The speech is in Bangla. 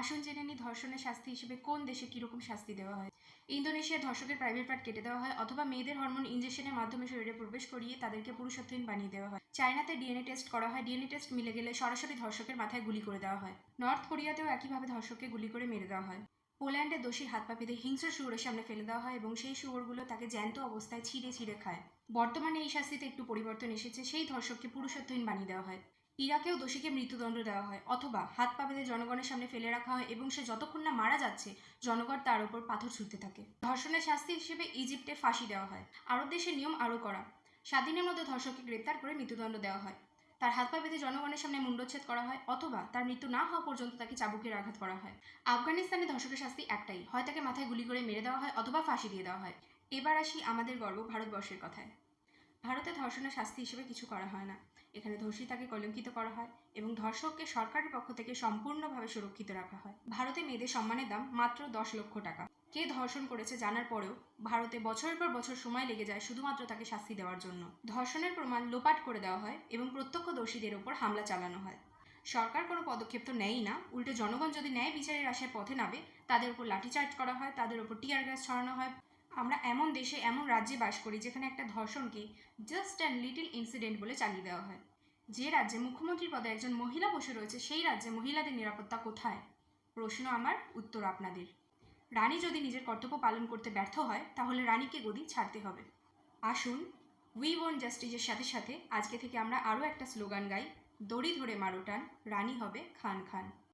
আসুন জেনে নিই ধর্ষণের শাস্তি হিসেবে কোন দেশে কীরকম শাস্তি দেওয়া হয়? ইন্দোনেশিয়ার ধর্ষকের প্রাইভেট পার্ট কেটে দেওয়া হয়, অথবা মেয়েদের হরমোন ইঞ্জেকশনের মাধ্যমে শরীরে প্রবেশ করিয়ে তাদেরকে পুরুষত্বহীন বানিয়ে দেওয়া হয়। চায়নাতে ডিএনএ টেস্ট করা হয় ডিএনএ টেস্ট মিলে গেলে সরাসরি ধর্ষকের মাথায় গুলি করে দেওয়া হয়। নর্থ কোরিয়াতেও একইভাবে ধর্ষককে গুলি করে মেরে দেওয়া হয়। পোল্যান্ডে দোষীর হাত পা বেঁধে হিংস্র শুয়োরের সামনে ফেলে দেওয়া হয় এবং সেই শুয়োরগুলো তাকে জ্যান্ত অবস্থায় ছিঁড়ে ছিঁড়ে খায়। বর্তমানে এই শাস্তিতে একটু পরিবর্তন এসেছে, সেই ধর্ষককে পুরুষত্বহীন বানিয়ে দেওয়া হয়। ইরাকেও দোষীকে মৃত্যুদণ্ড দেওয়া হয়, অথবা হাত পা বেঁধে জনগণের সামনে ফেলে রাখা হয় এবং সে যতক্ষণ না মারা যাচ্ছে, জনগণ তার উপর পাথর ছুটতে থাকে। ধর্ষণের শাস্তি হিসেবে ইজিপ্টে ফাঁসি দেওয়া হয়। আরব দেশের নিয়ম আরও করা সাত দিনের মধ্যে ধর্ষককে গ্রেপ্তার করে মৃত্যুদণ্ড দেওয়া হয়। তার হাত পা বেঁধে জনগণের সামনে মুন্ডচ্ছেদ করা হয়, অথবা তার মৃত্যু না হওয়া পর্যন্ত তাকে চাবুকের আঘাত করা হয়। আফগানিস্তানে ধর্ষকের শাস্তি একটাই, হয় তাকে মাথায় গুলি করে মেরে দেওয়া হয়, অথবা ফাঁসি দিয়ে দেওয়া হয়। এবার আসি আমাদের গর্ব ভারতবর্ষের কথায়। ভারতে ধর্ষণের শাস্তি হিসেবে কিছু করা হয় না। এখানে ধর্ষিতাকে কলঙ্কিত করা হয় এবং ধর্ষককে সরকারের পক্ষ থেকে সম্পূর্ণভাবে সুরক্ষিত রাখা হয়। ভারতে মেয়েদের সম্মানের দাম মাত্র দশ লক্ষ টাকা। কে ধর্ষণ করেছে জানার পরেও ভারতে বছরের পর বছর সময় লেগে যায় শুধুমাত্র তাকে শাস্তি দেওয়ার জন্য। ধর্ষণের প্রমাণ লোপাট করে দেওয়া হয় এবং প্রত্যক্ষদর্শীদের ওপর হামলা চালানো হয়। সরকার কোনো পদক্ষেপ তো নেয়ই না। উল্টে জনগণ যদি ন্যায় বিচারের আশায় পথে নামে, তাদের উপর লাঠিচার্জ করা হয়, তাদের উপর টিয়ার গ্যাস ছড়ানো হয়। আমরা এমন দেশে, এমন রাজ্যে বাস করি যেখানে একটা ধর্ষণকে জাস্ট অ্যান্ড লিটল ইনসিডেন্ট বলে চালিয়ে দেওয়া হয়। যে রাজ্যে মুখ্যমন্ত্রীর পদে একজন মহিলা বসে রয়েছে, সেই রাজ্যে মহিলাদের নিরাপত্তা কোথায়? প্রশ্ন আমার, উত্তর আপনাদের। রানী যদি নিজের কর্তব্য পালন করতে ব্যর্থ হয়, তাহলে রানীকে গদি ছাড়তে হবে। আসুন উই ওয়ান জাস্টিসের সাথে সাথে আজকে থেকে আমরা আরও একটা স্লোগান গাই, দড়ি ধরে মারোটান রানী হবে খান খান।